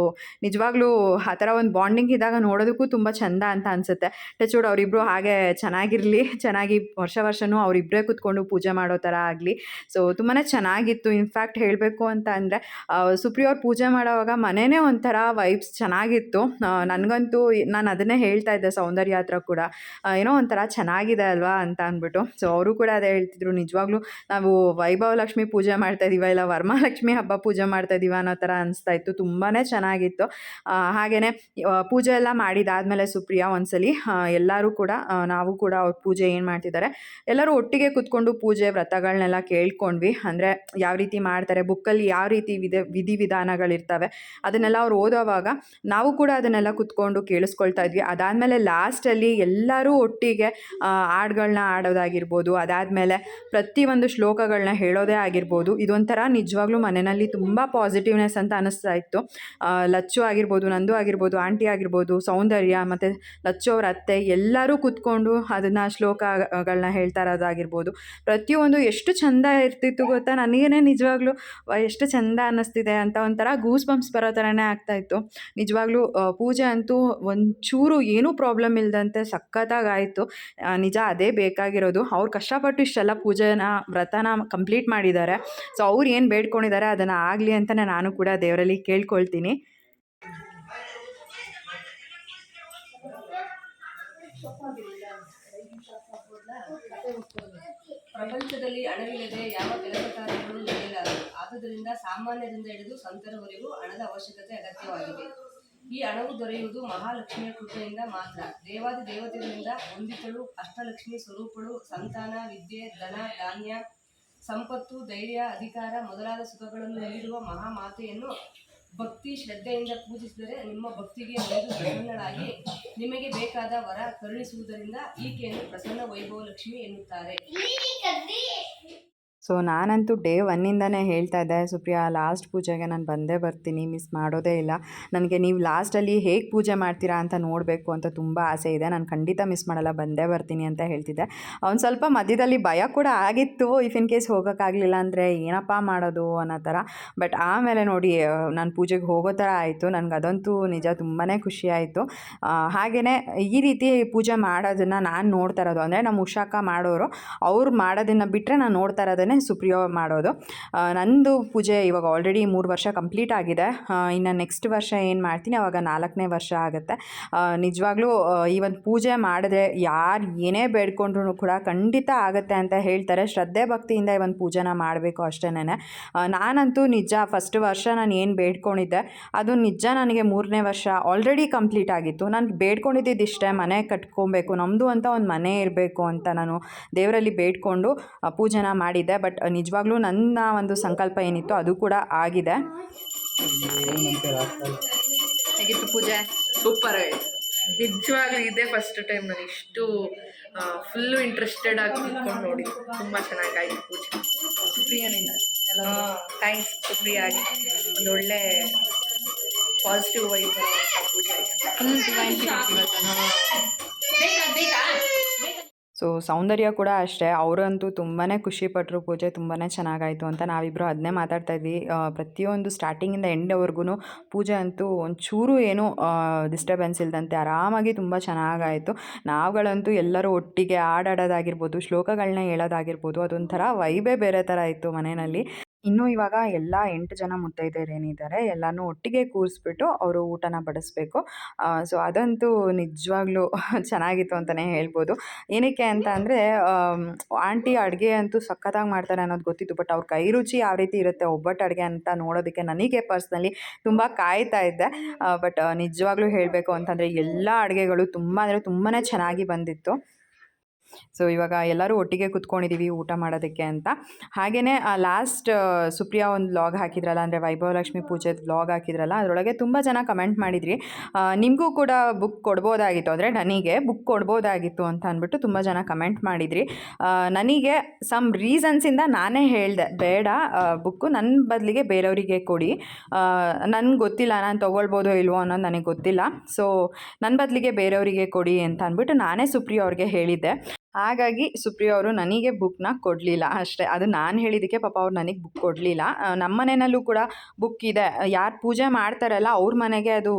Speaker 1: ನಿಜವಾಗ್ಲೂ ಆ ಥರ ಒಂದು ಬಾಂಡಿಂಗ್ ಇದ್ದಾಗ ನೋಡೋದಕ್ಕೂ ತುಂಬ ಚಂದ ಅಂತ ಅನಿಸುತ್ತೆ. ಟಚ್ವುಡ್ ಅವರಿಬ್ಬರು ಹಾಗೆ ಚೆನ್ನಾಗಿರಲಿ, ಚೆನ್ನಾಗಿ ವರ್ಷ ವರ್ಷವೂ ಅವರಿಬ್ಬರೇ ಕೂತ್ಕೊಂಡು ಪೂಜೆ ಮಾಡೋ ಥರ ಆಗಲಿ. ಸೊ ತುಂಬಾ ಚೆನ್ನಾಗಿತ್ತು. ಇನ್ಫ್ಯಾಕ್ಟ್ ಹೇಳಬೇಕು ಅಂತ ಅಂದರೆ ಸುಪ್ರಿಯವ್ರು ಪೂಜೆ ಮಾಡೋವಾಗ ಮನೆಯೇ ಒಂಥರ ವೈಬ್ಸ್ ಚೆನ್ನಾಗಿತ್ತು. ನನಗಂತೂ ನಾನು ಅದನ್ನೇ ಹೇಳ್ತಾ ಇದ್ದೆ ಸೌಂದರ್ಯ ಹತ್ರ ಕೂಡ ಏನೋ ಒಂಥರ ಚೆನ್ನಾಗಿದೆ ಅಲ್ವಾ ಅಂತ ಅಂದ್ಬಿಟ್ಟು. ಸೊ ಅವರು ಕೂಡ ಅದೇ ಹೇಳ್ತಿದ್ರು, ನಿಜವಾಗ್ಲೂ ನಾವು ವೈಭವ ಲಕ್ಷ್ಮಿ ಪೂಜೆ ಮಾಡ್ತಾ ಇದೀವ ಇಲ್ಲ ವರ್ಮಾಲಕ್ಷ್ಮಿ ಹಬ್ಬ ಪೂಜೆ ಮಾಡ್ತಾ ಇದೀವ ಅನ್ನೋ ಥರ ಅನಿಸ್ತಾ ಇತ್ತು. ತುಂಬಾ ಚೆನ್ನಾಗಿತ್ತು. ಹಾಗೆಯೇ ಪೂಜೆ ಎಲ್ಲ ಮಾಡಿದಾದಮೇಲೆ ಸುಪ್ರಿಯಾ ಒಂದ್ಸಲಿ ಎಲ್ಲರೂ ಕೂಡ ನಾವು ಕೂಡ ಅವ್ರ ಪೂಜೆ ಏನು ಮಾಡ್ತಿದ್ದಾರೆ, ಎಲ್ಲರೂ ಒಟ್ಟಿಗೆ ಕೂತ್ಕೊಂಡು ಪೂಜೆ ವ್ರತಗಳನ್ನೆಲ್ಲ ಕೇಳ್ಕೊಂಡ್ವಿ. ಅಂದರೆ ಯಾವ ರೀತಿ ಮಾಡ್ತಾರೆ, ಬುಕ್ಕಲ್ಲಿ ಯಾವ ರೀತಿ ವಿಧ, ವಿಧಿವಿಧಾನಗಳಿರ್ತವೆ, ಅದನ್ನೆಲ್ಲ ಅವ್ರು ಓದೋವಾಗ ನಾವು ಕೂಡ ಅದನ್ನೆಲ್ಲ ಕೂತ್ಕೊಂಡು ಕೇಳಿಸ್ಕೊಳ್ತಾ ಇದ್ವಿ ಅದಾದಮೇಲೆ ಲಾಸ್ಟಲ್ಲಿ ಎಲ್ಲರೂ ಒಟ್ಟಿಗೆ ಹಾಡ್ಗಳನ್ನ ಆಡೋದಾಗಿರ್ಬೋದು ಅದಾದಮೇಲೆ ಪ್ರತಿಯೊಂದು ಶ್ಲೋಕಗಳನ್ನ ಹೇಳೋದೇ ಆಗಿರ್ಬೋದು ಇದೊಂಥರ ನಿಜವಾಗ್ಲೂ ಮನೆಯಲ್ಲಿ ತುಂಬ ಪಾಸಿಟಿವ್ನೆಸ್ ಅಂತ ಅನ್ನಿಸ್ತಾ ಇತ್ತು ಲಚ್ಚು ಆಗಿರ್ಬೋದು ನಂದು ಆಗಿರ್ಬೋದು ಆಂಟಿ ಆಗಿರ್ಬೋದು ಸೌಂದರ್ಯ ಮತ್ತು ಲಚ್ಚು ಅವ್ರ ಅತ್ತೆ ಎಲ್ಲರೂ ಕೂತ್ಕೊಂಡು ಅದನ್ನು ಶ್ಲೋಕಗಳನ್ನ ಹೇಳ್ತಾ ಇರೋದಾಗಿರ್ಬೋದು ಪ್ರತಿಯೊಂದು ಎಷ್ಟು ಚಂದ ಇರ್ತಿತ್ತು ಗೊತ್ತಾ ನನಗೇನೆ ನಿಜವಾಗ್ಲೂ ಎಷ್ಟು ಚಂದ ಅನ್ನಿಸ್ತಿದೆ ಅಂತ ಒಂಥರ ಗೂಸ್ ಬಂಪ್ಸ್ ಬರೋ ಥರನೇ ಆಗ್ತಾಯಿತ್ತು ನಿಜವಾಗ್ಲೂ ಪೂಜೆ ಅಂತೂ ಒಂಚೂರು ಏನೂ ಪ್ರಾಬ್ಲಮ್ ಇಲ್ಲದಂತೆ ಸಖತ್ತಾಗಾಯಿತು ನಿಜ ಅದೇ ಬೇಕಾಗಿರೋದು. ಅವ್ರು ಕಷ್ಟಪಟ್ಟು ಇಷ್ಟೆಲ್ಲ ಪೂಜೆನ, ವ್ರತನ ಕಂಪ್ಲೀಟ್ ಮಾಡಿದ್ದಾರೆ. ಸೊ ಅವ್ರು ಏನು ಬೇಡ್ಕೊಂಡಿದ್ದಾರೆ ಅದನ್ನು ಆಗಲಿ ಅಂತಲೇ ನಾನು ಕೂಡ ದೇವರಲ್ಲಿ ಕೇಳ್ಕೊಳ್ತೀನಿ.
Speaker 2: ಪ್ರಪಂಚದಲ್ಲಿ ಹಣವಿಲ್ಲದೆ ಯಾವ ಕೆಲಸ ಕಾರ್ಯಗಳು ನಡೆಯಲಾರದು. ಆದುದರಿಂದ ಸಾಮಾನ್ಯರಿಂದ ಹಿಡಿದು ಸಂತರವರೆಗೂ ಹಣದ ಅವಶ್ಯಕತೆ ಅಗತ್ಯವಾಗಿದೆ. ಈ ಹಣವು ದೊರೆಯುವುದು ಮಹಾಲಕ್ಷ್ಮಿಯ ಕೃಪೆಯಿಂದ ಮಾತ್ರ. ದೇವಾದಿ ದೇವತೆಗಳಿಂದ ಹೊಂದಿತಳು ಅಷ್ಟಲಕ್ಷ್ಮಿ ಸ್ವರೂಪಳು, ಸಂತಾನ, ವಿದ್ಯೆ, ಧನ, ಧಾನ್ಯ, ಸಂಪತ್ತು, ಧೈರ್ಯ, ಅಧಿಕಾರ ಮೊದಲಾದ ಸುಖಗಳನ್ನು ನೀಡುವ ಮಹಾಮಾತೆಯನ್ನು ಭಕ್ತಿ ಶ್ರದ್ಧೆಯಿಂದ ಪೂಜಿಸಿದರೆ ನಿಮ್ಮ ಭಕ್ತಿಗೆ ಒಂದು ಪ್ರಸನ್ನಳಾಗಿ ನಿಮಗೆ ಬೇಕಾದ ವರ ಕರುಣಿಸುವುದರಿಂದ ಈಕೆಯನ್ನು ಪ್ರಸನ್ನ ವೈಭವ ಲಕ್ಷ್ಮಿ ಎನ್ನುತ್ತಾರೆ
Speaker 1: ಸೊ ನಾನಂತೂ ಡೇ ಒನ್ನಿಂದನೇ ಹೇಳ್ತಾ ಇದ್ದೆ, ಸುಪ್ರಿಯಾ ಲಾಸ್ಟ್ ಪೂಜೆಗೆ ನಾನು ಬಂದೇ ಬರ್ತೀನಿ ಮಿಸ್ ಮಾಡೋದೇ ಇಲ್ಲ. ನನಗೆ ನೀವು ಲಾಸ್ಟಲ್ಲಿ ಹೇಗೆ ಪೂಜೆ ಮಾಡ್ತೀರಾ ಅಂತ ನೋಡಬೇಕು ಅಂತ ತುಂಬ ಆಸೆ ಇದೆ. ನಾನು ಖಂಡಿತ ಮಿಸ್ ಮಾಡಲ್ಲ, ಬಂದೇ ಬರ್ತೀನಿ ಅಂತ ಹೇಳ್ತಿದ್ದೆ. ಅವ್ನು ಸ್ವಲ್ಪ ಮಧ್ಯದಲ್ಲಿ ಭಯ ಕೂಡ ಆಗಿತ್ತು ಇಫ್ ಇನ್ ಕೇಸ್ ಹೋಗೋಕ್ಕಾಗಲಿಲ್ಲ ಅಂದರೆ ಏನಪ್ಪ ಮಾಡೋದು ಅನ್ನೋ ಥರ. ಬಟ್ ಆಮೇಲೆ ನೋಡಿ ನಾನು ಪೂಜೆಗೆ ಹೋಗೋ ಥರ ಆಯಿತು. ನನಗೆ ಅದಂತೂ ನಿಜ ತುಂಬಾ ಆಯಿತು. ಹಾಗೆಯೇ ಈ ರೀತಿ ಪೂಜೆ ಮಾಡೋದನ್ನು ನಾನು ನೋಡ್ತಾ ಇರೋದು. ಅಂದರೆ ನಮ್ಮ ಉಷಾಕ ಮಾಡೋರು, ಅವ್ರು ಮಾಡೋದನ್ನು ಬಿಟ್ಟರೆ ನಾನು ನೋಡ್ತಾ ಇರೋದನ್ನೇ ಸುಪ್ರಿಯೋ ಮಾಡೋದು. ನಂದು ಪೂಜೆ ಇವಾಗ ಆಲ್ರೆಡಿ ಮೂರು ವರ್ಷ ಕಂಪ್ಲೀಟ್ ಆಗಿದೆ. ಇನ್ನು ನೆಕ್ಸ್ಟ್ ವರ್ಷ ಏನು ಮಾಡ್ತೀನಿ? ಅವಾಗ ನಾಲ್ಕನೇ ವರ್ಷ ಆಗುತ್ತೆ. ನಿಜವಾಗ್ಲೂ ಈ ಒಂದು ಪೂಜೆ ಮಾಡಿದ್ರೆ ಯಾರು ಏನೇ ಬೇಡ್ಕೊಂಡ್ರು ಕೂಡ ಖಂಡಿತ ಆಗುತ್ತೆ ಅಂತ ಹೇಳ್ತಾರೆ. ಶ್ರದ್ಧೆ ಭಕ್ತಿಯಿಂದ ಈ ಒಂದು ಪೂಜೆನ ಮಾಡಬೇಕು ಅಷ್ಟೇನೆ ನಾನಂತೂ ನಿಜ ಫಸ್ಟ್ ವರ್ಷ ನಾನು ಏನು ಬೇಡ್ಕೊಂಡಿದ್ದೆ, ಅದು ನಿಜ ನನಗೆ ಮೂರನೇ ವರ್ಷ ಆಲ್ರೆಡಿ ಕಂಪ್ಲೀಟ್ ಆಗಿತ್ತು. ನಾನು ಬೇಡ್ಕೊಂಡಿದ್ದು ಇಷ್ಟೇ ಮನೆ ಕಟ್ಕೊಬೇಕು ನಮ್ಮದು ಅಂತ ಒಂದು ಮನೆ ಇರಬೇಕು ಅಂತ ನಾನು ದೇವರಲ್ಲಿ ಬೇಡ್ಕೊಂಡು ಪೂಜೆನ ಮಾಡಿದ್ದೆ. ಬಟ್ ನಿಜವಾಗ್ಲೂ ನನ್ನ ಒಂದು ಸಂಕಲ್ಪ ಏನಿತ್ತು ಅದು ಕೂಡ ಆಗಿದೆ.
Speaker 3: ಹೇಗಿತ್ತು ಪೂಜೆ? ಸೂಪರ್ ನಿಜವಾಗ್ಲೂ ಇದೇ ಫಸ್ಟ್ ಟೈಮ್ ನಾನು ಇಷ್ಟು ಫುಲ್ಲು ಇಂಟ್ರೆಸ್ಟೆಡ್ ಆಗಿ ಕೂತ್ಕೊಂಡು ನೋಡಿ. ತುಂಬ ಚೆನ್ನಾಗಾಯಿತು ಪೂಜೆ. ಸುಪ್ರಿಯನಿಂದ. ಎಲ್ಲ ಥ್ಯಾಂಕ್ಸ್ ಸುಪ್ರಿಯಾಗಿ. ಒಂದು ಒಳ್ಳೆ ಪಾಸಿಟಿವ್ ವೈಬ್ ಪೂಜೆ ಆಯಿತು. ಫುಲ್ ಡಿವೈನ್
Speaker 1: ಸೊ ಸೌಂದರ್ಯ ಕೂಡ ಅಷ್ಟೇ. ಅವರಂತೂ ತುಂಬಾ ಖುಷಿಪಟ್ಟರು ಪೂಜೆ ತುಂಬಾ ಚೆನ್ನಾಗಾಯಿತು ಅಂತ ನಾವಿಬ್ಬರು ಅದನ್ನೇ ಮಾತಾಡ್ತಾ ಇದ್ವಿ. ಪ್ರತಿಯೊಂದು ಸ್ಟಾರ್ಟಿಂಗಿಂದ ಎಂಡ್ವರೆಗೂ ಪೂಜೆ ಅಂತೂ ಒಂಚೂರು ಏನೂ ಡಿಸ್ಟರ್ಬೆನ್ಸ್ ಇಲ್ಲದಂತೆ ಆರಾಮಾಗಿ ತುಂಬ ಚೆನ್ನಾಗಾಯಿತು. ನಾವುಗಳಂತೂ ಎಲ್ಲರೂ ಒಟ್ಟಿಗೆ ಹಾಡಾಡೋದಾಗಿರ್ಬೋದು ಶ್ಲೋಕಗಳನ್ನ ಹೇಳೋದಾಗಿರ್ಬೋದು, ಅದೊಂಥರ ವೈಬೇ ಬೇರೆ ಥರ ಇತ್ತು ಮನೆಯಲ್ಲಿ. ಇನ್ನು ಇವಾಗ ಎಲ್ಲ ಎಂಟು ಜನ ಮುತ್ತೈದೆಯರು ಏನಿದ್ದಾರೆ ಎಲ್ಲನೂ ಒಟ್ಟಿಗೆ ಕೂರಿಸ್ಬಿಟ್ಟು ಅವರು ಊಟನ ಬಡಿಸ್ಬೇಕು. ಸೊ ಅದಂತೂ ನಿಜವಾಗ್ಲೂ ಚೆನ್ನಾಗಿತ್ತು ಅಂತಲೇ ಹೇಳ್ಬೋದು. ಏನಕ್ಕೆ ಅಂತ ಅಂದರೆ ಆಂಟಿ ಅಡುಗೆ ಅಂತೂ ಸಖತ್ತಾಗಿ ಮಾಡ್ತಾರೆ ಅನ್ನೋದು ಗೊತ್ತಿತ್ತು, ಬಟ್ ಅವ್ರ ಕೈ ರುಚಿ ಯಾವ ರೀತಿ ಇರುತ್ತೆ ಒಬ್ಬಟ್ಟು ಅಡುಗೆ ಅಂತ ನೋಡೋದಕ್ಕೆ ನನಗೆ ಪರ್ಸ್ನಲಿ ತುಂಬ ಕಾಯ್ತಾ ಇದ್ದೆ. ಬಟ್ ನಿಜವಾಗ್ಲೂ ಹೇಳಬೇಕು ಅಂತಂದರೆ ಎಲ್ಲ ಅಡುಗೆಗಳು ತುಂಬ ಅಂದರೆ ತುಂಬಾ ಚೆನ್ನಾಗಿ ಬಂದಿತ್ತು. ಸೊ ಇವಾಗ ಎಲ್ಲರೂ ಒಟ್ಟಿಗೆ ಕುತ್ಕೊಂಡಿದ್ದೀವಿ ಊಟ ಮಾಡೋದಕ್ಕೆ ಅಂತ. ಹಾಗೆಯೇ ಲಾಸ್ಟ್ ಸುಪ್ರಿಯಾ ಒಂದು ವ್ಲಾಗ್ ಹಾಕಿದ್ರಲ್ಲ ಅಂದರೆ ವೈಭವಲಕ್ಷ್ಮಿ ಪೂಜೆದು ವ್ಲಾಗ್ ಹಾಕಿದ್ರಲ್ಲ ಅದರೊಳಗೆ ತುಂಬ ಜನ ಕಮೆಂಟ್ ಮಾಡಿದ್ರಿ. ಆ, ನಿಮಗೂ ಕೂಡ ಬುಕ್ ಕೊಡ್ಬೋದಾಗಿತ್ತು ಅಂದರೆ ನನಗೆ ಬುಕ್ ಕೊಡ್ಬೋದಾಗಿತ್ತು ಅಂತ ಅಂದ್ಬಿಟ್ಟು ತುಂಬ ಜನ ಕಮೆಂಟ್ ಮಾಡಿದ್ರಿ. ನನಗೆ ಸಮ್ ರೀಸನ್ಸಿಂದ ನಾನೇ ಹೇಳಿದೆ ಬೇಡ ಬುಕ್ಕು ನನ್ನ ಬದಲಿಗೆ ಬೇರೆಯವರಿಗೆ ಕೊಡಿ. ನನಗೆ ಗೊತ್ತಿಲ್ಲ ನಾನು ತೊಗೊಳ್ಬೋದೋ ಇಲ್ವೋ ಅನ್ನೋದು ನನಗೆ ಗೊತ್ತಿಲ್ಲ. ಸೊ ನನ್ನ ಬದಲಿಗೆ ಬೇರೆಯವರಿಗೆ ಕೊಡಿ ಅಂತ ಅಂದ್ಬಿಟ್ಟು ನಾನೇ ಸುಪ್ರಿಯ ಅವ್ರಿಗೆ ಹೇಳಿದ್ದೆ. ಹಾಗಾಗಿ ಸುಪ್ರಿಯ ಅವರು ನನಗೆ ಬುಕ್ನ ಕೊಡಲಿಲ್ಲ ಅಷ್ಟೇ. ಅದು ನಾನು ಹೇಳಿದ್ದಕ್ಕೆ ಪಾಪ ಅವ್ರು ನನಗೆ ಬುಕ್ ಕೊಡಲಿಲ್ಲ. ನಮ್ಮ ಮನೆಯಲ್ಲೂ ಕೂಡ ಬುಕ್ ಇದೆ. ಯಾರು ಪೂಜೆ ಮಾಡ್ತಾರಲ್ಲ ಅವ್ರ ಮನೆಗೆ ಅದು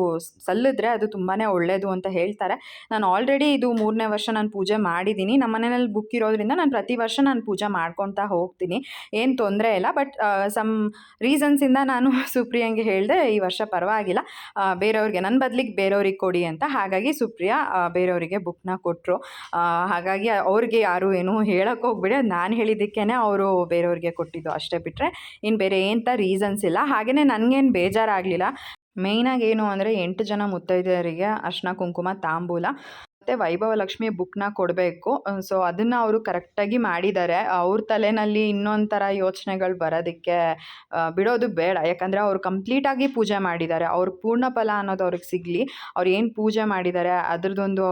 Speaker 1: ಸಲ್ಲಿದ್ರೆ ಅದು ತುಂಬಾ ಒಳ್ಳೆಯದು ಅಂತ ಹೇಳ್ತಾರೆ. ನಾನು ಆಲ್ರೆಡಿ ಇದು ಮೂರನೇ ವರ್ಷ ನಾನು ಪೂಜೆ ಮಾಡಿದ್ದೀನಿ ನಮ್ಮ ಮನೆಯಲ್ಲಿ ಬುಕ್ ಇರೋದ್ರಿಂದ ನಾನು ಪ್ರತಿ ವರ್ಷ ನಾನು ಪೂಜೆ ಮಾಡ್ಕೊತಾ ಹೋಗ್ತೀನಿ. ಏನು ತೊಂದರೆ ಇಲ್ಲ. ಬಟ್ ಸಮ್ ರೀಸನ್ಸಿಂದ ನಾನು ಸುಪ್ರಿಯಂಗೆ ಹೇಳಿದೆ, ಈ ವರ್ಷ ಪರವಾಗಿಲ್ಲ. ಬೇರೆಯವ್ರಿಗೆ ನನ್ನ ಬದಲಿಗೆ ಬೇರೆಯವ್ರಿಗೆ ಕೊಡಿ ಅಂತ. ಹಾಗಾಗಿ ಸುಪ್ರಿಯಾ ಬೇರೆಯವರಿಗೆ ಬುಕ್ನ ಕೊಟ್ಟರು ಹಾಗಾಗಿ ಅವ್ರಿಗೆ ಯಾರು ಏನು ಹೇಳಕ್ಕೆ ಹೋಗ್ಬಿಡಿ. ನಾನು ಹೇಳಿದ್ದಕ್ಕೇ ಅವರು ಬೇರೆಯವ್ರಿಗೆ ಕೊಟ್ಟಿದ್ದು ಅಷ್ಟೇ ಬಿಟ್ಟರೆ ಇನ್ನು ಬೇರೆ ಎಂಥ ರೀಸನ್ಸ್ ಇಲ್ಲ. ಹಾಗೆಯೇ ನನಗೇನು ಬೇಜಾರಾಗಲಿಲ್ಲ. ಮೇಯ್ನಾಗಿ ಏನು ಅಂದರೆ ಎಂಟು ಜನ ಮುತ್ತೈದೆಯರಿಗೆ ಅರ್ಶಿನ, ಕುಂಕುಮ, ತಾಂಬೂಲ. ಮತ್ತು ವೈಭವ ಲಕ್ಷ್ಮಿ ಬುಕ್ನ ಕೊಡಬೇಕು. ಸೊ ಅದನ್ನು ಅವರು ಕರೆಕ್ಟಾಗಿ ಮಾಡಿದ್ದಾರೆ ಅವ್ರ ತಲೆಯಲ್ಲಿ ಇನ್ನೊಂದು ಥರ ಯೋಚನೆಗಳು ಬರೋದಕ್ಕೆ ಬಿಡೋದು ಬೇಡ. ಯಾಕಂದರೆ ಅವರು ಕಂಪ್ಲೀಟಾಗಿ ಪೂಜೆ ಮಾಡಿದ್ದಾರೆ ಅವ್ರ ಪೂರ್ಣ ಫಲ ಅನ್ನೋದು ಅವ್ರಿಗೆ ಸಿಗಲಿ. ಅವ್ರು ಏನು ಪೂಜೆ ಮಾಡಿದ್ದಾರೆ ಅದ್ರದ್ದೊಂದು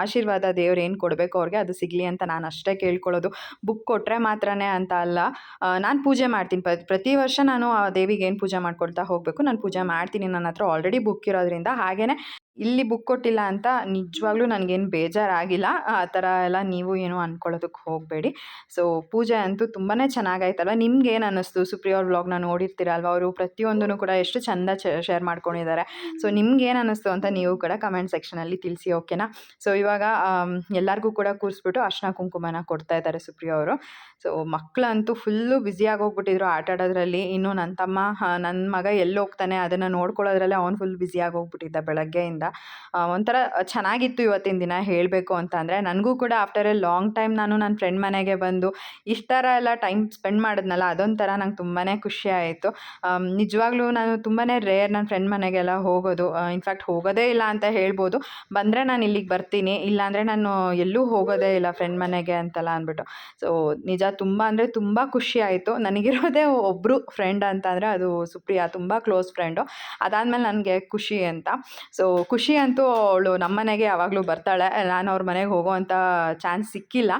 Speaker 1: ಆಶೀರ್ವಾದ ದೇವ್ರು ಏನು ಕೊಡಬೇಕು ಅವ್ರಿಗೆ ಅದು ಸಿಗಲಿ ಅಂತ ನಾನು ಅಷ್ಟೇ ಕೇಳ್ಕೊಳ್ಳೋದು. ಬುಕ್ ಕೊಟ್ಟರೆ ಮಾತ್ರನೇ ಅಂತ ಅಲ್ಲ. ನಾನು ಪೂಜೆ ಮಾಡ್ತೀನಿ. ಪ್ರತಿ ವರ್ಷ ನಾನು ಆ ದೇವಿಗೆ ಏನು ಪೂಜೆ ಮಾಡ್ಕೊಳ್ತಾ ಹೋಗಬೇಕು, ನಾನು ಪೂಜೆ ಮಾಡ್ತೀನಿ. ನನ್ನ ಹತ್ರ ಆಲ್ರೆಡಿ ಬುಕ್ ಇರೋದ್ರಿಂದ ಹಾಗೆಯೇ ಇಲ್ಲಿ ಬುಕ್ ಕೊಟ್ಟಿಲ್ಲ ಅಂತ ನಿಜವಾಗ್ಲೂ ನನಗೇನು ಬೇಜಾರಾಗಿಲ್ಲ. ಆ ಥರ ಎಲ್ಲ ನೀವು ಏನು ಅಂದ್ಕೊಳ್ಳೋದಕ್ಕೆ ಹೋಗಬೇಡಿ. ಸೊ ಪೂಜೆ ಅಂತೂ ತುಂಬಾ ಚೆನ್ನಾಗಾಯ್ತಲ್ವ? ನಿಮ್ಗೆ ಏನು ಅನ್ನಿಸ್ತು? ಸುಪ್ರಿಯ ಅವ್ರ ವ್ಲಾಗ್ನ ನೋಡಿರ್ತೀರಲ್ವ? ಅವರು ಪ್ರತಿಯೊಂದನ್ನು ಕೂಡ ಎಷ್ಟು ಚೆಂದ ಶೇರ್ ಮಾಡ್ಕೊಂಡಿದ್ದಾರೆ. ಸೊ ನಿಮ್ಗೇನು ಅನ್ನಿಸ್ತು ಅಂತ ನೀವು ಕೂಡ ಕಮೆಂಟ್ ಸೆಕ್ಷನಲ್ಲಿ ತಿಳಿಸಿ ಓಕೆನಾ ಸೊ ಇವಾಗ ಎಲ್ಲರಿಗೂ ಕೂಡ ಕೂರಿಸ್ಬಿಟ್ಟು ಅರ್ಶನ ಕುಂಕುಮನ ಕೊಡ್ತಾ ಇದ್ದಾರೆ ಸುಪ್ರಿಯ ಅವರು. ಸೊ ಮಕ್ಕಳಂತೂ ಫುಲ್ಲು ಬ್ಯುಸಿಯಾಗಿ ಹೋಗ್ಬಿಟ್ಟಿದ್ರು ಆಟ ಆಡೋದ್ರಲ್ಲಿ. ಇನ್ನು ನನ್ನ ತಮ್ಮ ನನ್ನ ಮಗ ಎಲ್ಲಿ ಹೋಗ್ತಾನೆ ಅದನ್ನು ನೋಡ್ಕೊಳ್ಳೋದ್ರಲ್ಲೇ ಅವ್ನು ಫುಲ್ ಬ್ಯುಸಿಯಾಗಿ ಹೋಗ್ಬಿಟ್ಟಿದ್ದ ಬೆಳಗ್ಗೆಯಿಂದ. ಆ, ಒಂಥರ ಚೆನ್ನಾಗಿತ್ತು ಇವತ್ತಿನ ದಿನ ಹೇಳಬೇಕು ಅಂತ ಅಂದರೆ ನನಗೂ ಕೂಡ ಆಫ್ಟರ್ ಎ ಲಾಂಗ್ ಟೈಮ್ ನಾನು ನನ್ನ ಫ್ರೆಂಡ್ ಮನೆಗೆ ಬಂದು ಇಷ್ಟು ಥರ ಎಲ್ಲ ಟೈಮ್ ಸ್ಪೆಂಡ್ ಮಾಡಿದ್ನಲ್ಲ ಅದೊಂಥರ ನಂಗೆ ತುಂಬಾ ಖುಷಿ ಆಯಿತು. ನಿಜವಾಗ್ಲೂ ನಾನು ತುಂಬಾ ರೇರ್ ನನ್ನ ಫ್ರೆಂಡ್ ಮನೆಗೆಲ್ಲ ಹೋಗೋದು ಇನ್ಫ್ಯಾಕ್ಟ್ ಹೋಗೋದೇ ಇಲ್ಲ ಅಂತ ಹೇಳ್ಬೋದು. ಬಂದರೆ ನಾನು ಇಲ್ಲಿಗೆ ಬರ್ತೀನಿ ಇಲ್ಲಾಂದರೆ ನಾನು ಎಲ್ಲೂ ಹೋಗೋದೇ ಇಲ್ಲ ಫ್ರೆಂಡ್ ಮನೆಗೆ ಅಂತೆಲ್ಲ ಅಂದ್ಬಿಟ್ಟು. ಸೊ ನಿಜ ತುಂಬ ಅಂದರೆ ತುಂಬ ಖುಷಿ ಆಯಿತು. ನನಗಿರೋದೇ ಒಬ್ಬರು ಫ್ರೆಂಡ್ ಅಂತ ಅದು ಸುಪ್ರಿಯಾ ತುಂಬ ಕ್ಲೋಸ್ ಫ್ರೆಂಡು ಅದಾದಮೇಲೆ ನನಗೆ ಖುಷಿ ಅಂತ. ಸೊ ಖುಷಿ ಅಂತೂ ಅವಳು ನಮ್ಮ ಮನೆಗೆ ಯಾವಾಗಲೂ ಬರ್ತಾಳೆ. ನಾನು ಅವ್ರ ಮನೆಗೆ ಹೋಗೋವಂಥ ಚಾನ್ಸ್ ಸಿಕ್ಕಿಲ್ಲ.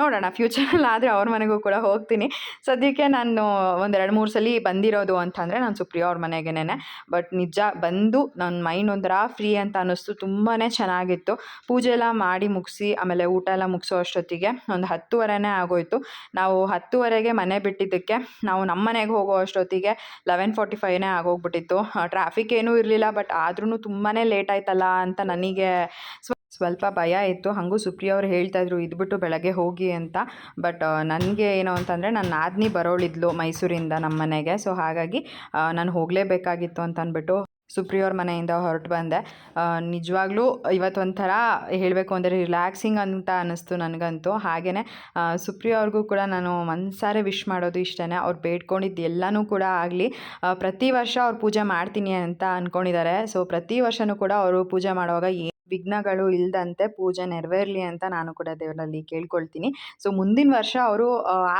Speaker 1: ನೋಡೋಣ ಫ್ಯೂಚರಲ್ಲಿ ಆದರೆ ಅವ್ರ ಮನೆಗೂ ಕೂಡ ಹೋಗ್ತೀನಿ. ಸದ್ಯಕ್ಕೆ ನಾನು ಒಂದೆರಡು ಮೂರು ಸಲ ಬಂದಿರೋದು ಅಂತಂದರೆ ನಾನು ಸುಪ್ರಿಯಾ ಅವ್ರ ಮನೆಗೇನೆ ಬಟ್ ನಿಜ ಬಂದು ನನ್ನ ಮೈಂಡ್ ಒಂಥರ ಫ್ರೀ ಅಂತ ಅನ್ನಿಸ್ತು. ತುಂಬಾ ಚೆನ್ನಾಗಿತ್ತು. ಪೂಜೆ ಎಲ್ಲ ಮಾಡಿ ಮುಗಿಸಿ, ಆಮೇಲೆ ಊಟ ಎಲ್ಲ ಮುಗಿಸೋ ಅಷ್ಟೊತ್ತಿಗೆ ಒಂದು ಹತ್ತುವರೆನೇ ಆಗೋಯ್ತು. ನಾವು ಹತ್ತುವರೆಗೆ ಮನೆ ಬಿಟ್ಟಿದ್ದಕ್ಕೆ, ನಾವು ನಮ್ಮ ಮನೆಗೆ ಹೋಗೋ ಅಷ್ಟೊತ್ತಿಗೆ ಲೆವೆನ್ ಫಾರ್ಟಿ ಫೈವ್ನೇ ಆಗೋಗ್ಬಿಟ್ಟಿತ್ತು. ಟ್ರಾಫಿಕ್ ಏನೂ ಇರಲಿಲ್ಲ ಬಟ್ ಆದ್ರೂ ತುಂಬಾ ಲೇಟ್ ಆಯ್ತಲ್ಲ ಅಂತ ನನಗೆ ಸ್ವ- ಸ್ವಲ್ಪ ಭಯ ಇತ್ತು. ಹಾಗೂ ಸುಪ್ರಿಯ ಅವ್ರು ಹೇಳ್ತಾಯಿದ್ರು ಇದ್ಬಿಟ್ಟು ಬೆಳಗ್ಗೆ ಹೋಗಿ ಅಂತ. ಬಟ್ ನನಗೆ ಏನು ಅಂತಂದರೆ ನನ್ನ ನಾದಿನಿ ಬರೋಳಿದ್ಲು ಮೈಸೂರಿಂದ ನಮ್ಮ ಮನೆಗೆ. ಸೊ, ಹಾಗಾಗಿ ನಾನು ಹೋಗಲೇಬೇಕಾಗಿತ್ತು ಅಂತ ಅಂದ್ಬಿಟ್ಟು ಸುಪ್ರಿಯವ್ರ ಮನೆಯಿಂದ ಹೊರಟು ಬಂದೆ. ನಿಜವಾಗ್ಲೂ ಇವತ್ತು ಒಂಥರ ಹೇಳಬೇಕು ಅಂದರೆ ರಿಲ್ಯಾಕ್ಸಿಂಗ್ ಅಂತ ಅನ್ನಿಸ್ತು ನನಗಂತೂ. ಹಾಗೆಯೇ ಸುಪ್ರಿಯ ಅವ್ರಿಗೂ ಕೂಡ ನಾನು ಮನ್ಸಾರೆ ವಿಶ್ ಮಾಡೋದು ಇಷ್ಟೇ ಅವ್ರು ಬೇಡ್ಕೊಂಡಿದ್ದು ಎಲ್ಲನೂ ಕೂಡ ಆಗಲಿ ಪ್ರತಿ ವರ್ಷ ಅವ್ರು ಪೂಜೆ ಮಾಡ್ತೀನಿ ಅಂತ ಅಂದ್ಕೊಂಡಿದ್ದಾರೆ ಸೊ, ಪ್ರತಿ ವರ್ಷವೂ ಕೂಡ ಅವರು ಪೂಜೆ ಮಾಡುವಾಗ ವಿಘ್ನಗಳು ಇಲ್ದಂತೆ ಪೂಜೆ ನೆರವೇರಲಿ ಅಂತ ನಾನು ಕೂಡ ದೇವರಲ್ಲಿ ಕೇಳ್ಕೊಳ್ತೀನಿ. ಸೊ ಮುಂದಿನ ವರ್ಷ ಅವರು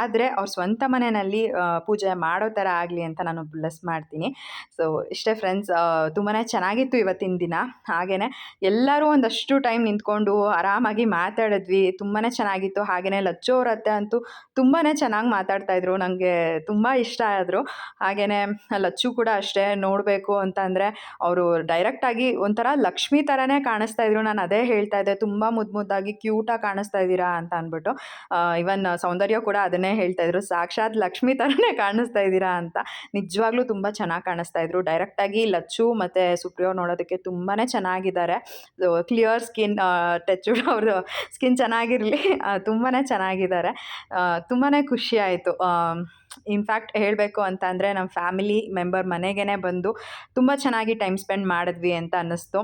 Speaker 1: ಆದರೆ ಅವ್ರ ಸ್ವಂತ ಮನೆಯಲ್ಲಿ ಪೂಜೆ ಮಾಡೋ ಥರ ಆಗಲಿ ಅಂತ ನಾನು ಬ್ಲೆಸ್ ಮಾಡ್ತೀನಿ. ಸೊ ಇಷ್ಟೇ ಫ್ರೆಂಡ್ಸ್ ತುಂಬಾ ಚೆನ್ನಾಗಿತ್ತು ಇವತ್ತಿನ ದಿನ. ಹಾಗೆಯೇ ಎಲ್ಲರೂ ಒಂದಷ್ಟು ಟೈಮ್ ನಿಂತ್ಕೊಂಡು ಆರಾಮಾಗಿ ಮಾತಾಡಿದ್ವಿ. ತುಂಬಾ ಚೆನ್ನಾಗಿತ್ತು. ಹಾಗೆಯೇ ಲಚ್ಚು ಅವ್ರ ಅತ್ತೆ ಅಂತೂ ತುಂಬಾ ಚೆನ್ನಾಗಿ ಮಾತಾಡ್ತಾಯಿದ್ರು ನನಗೆ ತುಂಬ ಇಷ್ಟ ಆದರು. ಹಾಗೆಯೇ ಲಚ್ಚು ಕೂಡ ಅಷ್ಟೇ ನೋಡಬೇಕು ಅಂತಂದರೆ ಅವರು ಡೈರೆಕ್ಟಾಗಿ ಒಂಥರ ಲಕ್ಷ್ಮಿ ಥರನೇ ಕಾಣಿಸ್ತಾ ಇದ್ರು, ನಾನು ಅದೇ ಹೇಳ್ತಾ ಇದ್ದೆ, ತುಂಬ ಮುದ್ದು ಮುದ್ದಾಗಿ ಕ್ಯೂಟಾಗಿ ಕಾಣಿಸ್ತಾ ಇದ್ದೀರಾ ಅಂತ ಅಂದ್ಬಿಟ್ಟು. ಇವನ್ ಸೌಂದರ್ಯ ಕೂಡ ಅದನ್ನೇ ಹೇಳ್ತಾ ಇದ್ರು. ಸಾಕ್ಷಾತ್ ಲಕ್ಷ್ಮಿ ಥರನೇ ಕಾಣಿಸ್ತಾ ಇದ್ದೀರಾ ಅಂತ. ನಿಜವಾಗ್ಲೂ ತುಂಬ ಚೆನ್ನಾಗಿ ಕಾಣಿಸ್ತಾ ಇದ್ರು. ಡೈರೆಕ್ಟಾಗಿ ಲಚ್ಚು ಮತ್ತು ಸುಪ್ರಿಯೋ ನೋಡೋದಕ್ಕೆ ತುಂಬಾ ಚೆನ್ನಾಗಿದ್ದಾರೆ. ಕ್ಲಿಯರ್ ಸ್ಕಿನ್ ಟಚ್ ಅವ್ರದ್ದು ಸ್ಕಿನ್ ಚೆನ್ನಾಗಿರಲಿ. ತುಂಬಾ ಚೆನ್ನಾಗಿದ್ದಾರೆ. ತುಂಬಾ ಖುಷಿ ಆಯಿತು. ಇನ್ಫ್ಯಾಕ್ಟ್ ಹೇಳಬೇಕು ಅಂತ ಅಂದರೆ ನಮ್ಮ ಫ್ಯಾಮಿಲಿ ಮೆಂಬರ್ ಮನೆಗೇ ಬಂದು ತುಂಬ ಚೆನ್ನಾಗಿ ಟೈಮ್ ಸ್ಪೆಂಡ್ ಮಾಡಿದ್ವಿ ಅಂತ ಅನ್ನಿಸ್ತು.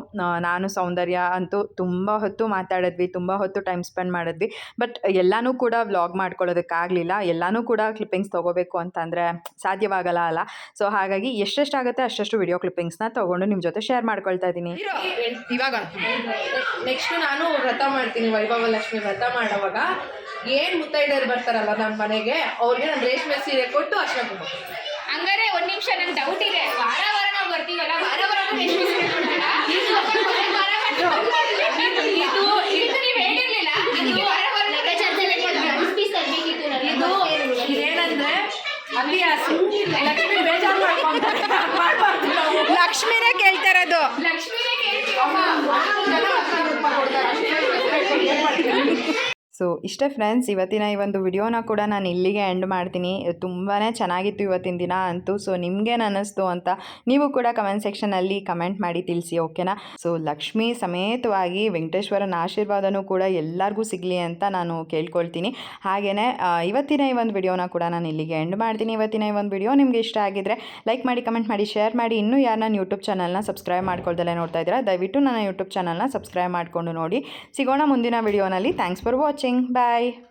Speaker 1: ನಾನು ಸೌಂದರ್ಯ ಅಂತೂ ತುಂಬ ಹೊತ್ತು ಮಾತಾಡಿದ್ವಿ, ತುಂಬ ಹೊತ್ತು ಟೈಮ್ ಸ್ಪೆಂಡ್ ಮಾಡಿದ್ವಿ. ಬಟ್ ಎಲ್ಲನೂ ಕೂಡ ವ್ಲಾಗ್ ಮಾಡ್ಕೊಳ್ಳೋದಕ್ಕಾಗಲಿಲ್ಲ. ಎಲ್ಲನೂ ಕೂಡ ಕ್ಲಿಪ್ಪಿಂಗ್ಸ್ ತೊಗೋಬೇಕು ಅಂತಂದರೆ ಸಾಧ್ಯವಾಗಲ್ಲ ಅಲ್ಲ. ಸೊ ಹಾಗಾಗಿ ಎಷ್ಟೆಷ್ಟಾಗುತ್ತೆ ಅಷ್ಟಷ್ಟು ವಿಡಿಯೋ ಕ್ಲಿಪ್ಪಿಂಗ್ಸ್ನ ತೊಗೊಂಡು ನಿಮ್ಮ ಜೊತೆ ಶೇರ್ ಮಾಡ್ಕೊಳ್ತಾ ಇದ್ದೀನಿ.
Speaker 3: ಇವಾಗ ನೆಕ್ಸ್ಟ್ ನಾನು ವ್ರತ ಮಾಡ್ತೀನಿ. ವೈಭವ ಲಕ್ಷ್ಮಿ ವ್ರತ ಮಾಡೋವಾಗ ಏನ್ ಮುತ್ತೈದೆಯರು ಬರ್ತಾರಲ್ಲ ನಮ್ಮ ಮನೆಗೆ ಅವ್ರಿಗೆ ನಾನು ರೇಷ್ಮೆ ಸೀರೆ ಕೊಟ್ಟು ಅರ್ಶನ ಕುಂಕುಮ
Speaker 4: ಹಂಗಾರೆ ಒಂದ್ ನಿಮಿಷ ನನ್ ಡೌಟ್ ಇದೆ. ವಾರ ವಾರ ನಾವು ಬರ್ತೀವಲ್ಲ ವಾರ ವಾರ ರೇಷ್ಮೆ ಸೀರೆ ಕೊಡ್ತೀರಾ? ಇದು ನೀವು ಹೇಳಿರ್ಲಿಲ್ಲ. ವಾರ ವಾರ
Speaker 3: ಇದು ಏನಂದ್ರೆ ಅಲ್ಲಿ ಆ ಲಕ್ಷ್ಮಿ ಬೇಜಾರು ಮಾಡ್ಕೊಂತಾರೆ ಮಾಡ್ಬಾರ್ದು ನಾವು.
Speaker 1: ಲಕ್ಷ್ಮಿನೇ ಕೇಳ್ತಾ ಇರೋದು.
Speaker 4: ಲಕ್ಷ್ಮೀನೇ ಕೇಳ್ತೀವಿ.
Speaker 1: ಸೊ ಇಷ್ಟೇ ಫ್ರೆಂಡ್ಸ್ ಇವತ್ತಿನ ಈ ಒಂದು ವಿಡಿಯೋನ ಕೂಡ ನಾನು ಇಲ್ಲಿಗೆ ಎಂಡ್ ಮಾಡ್ತೀನಿ. ತುಂಬಾ ಚೆನ್ನಾಗಿತ್ತು ಇವತ್ತಿನ ದಿನ ಅಂತೂ, ಸೊ ನಿಮ್ಗೇನು ಅನ್ನಿಸ್ತು ಅಂತ ನೀವು ಕೂಡ ಕಮೆಂಟ್ ಸೆಕ್ಷನಲ್ಲಿ ಕಮೆಂಟ್ ಮಾಡಿ ತಿಳಿಸಿ ಓಕೆನಾ ಸೊ ಲಕ್ಷ್ಮಿ ಸಮೇತವಾಗಿ ವೆಂಕಟೇಶ್ವರನ ಆಶೀರ್ವಾದನೂ ಕೂಡ ಎಲ್ಲರಿಗೂ ಸಿಗಲಿ ಅಂತ ನಾನು ಕೇಳ್ಕೊಳ್ತೀನಿ. ಹಾಗೆಯೇ ಇವತ್ತಿನ ಈ ಒಂದು ವಿಡಿಯೋನ ಕೂಡ ನಾನು ಇಲ್ಲಿಗೆ ಎಂಡ್ ಮಾಡ್ತೀನಿ. ಇವತ್ತಿನ ಈ ಒಂದು ವಿಡಿಯೋ ನಿಮಗೆ ಇಷ್ಟ ಆಗಿದ್ರೆ ಲೈಕ್ ಮಾಡಿ ಕಮೆಂಟ್ ಮಾಡಿ ಶೇರ್ ಮಾಡಿ. ಇನ್ನೂ ಯಾರು ನನ್ನ ಯೂಟ್ಯೂಬ್ ಚಾನಲ್ನ ಸಬ್ಸ್ಕ್ರೈಬ್ ಮಾಡ್ಕೊಳ್ದಲ್ಲೇ ನೋಡ್ತಾ ಇದ್ದೀರಾ, ದಯವಿಟ್ಟು ನನ್ನ ಯೂಟ್ಯೂಬ್ ಚಾನಲ್ನ ಸಬ್ಸ್ಕ್ರೈಬ್ ಮಾಡಿಕೊಂಡು ನೋಡಿ. ಸಿಗೋಣ ಮುಂದಿನ ವಿಡಿಯೋನಲ್ಲಿ. Thanks for watching Bye.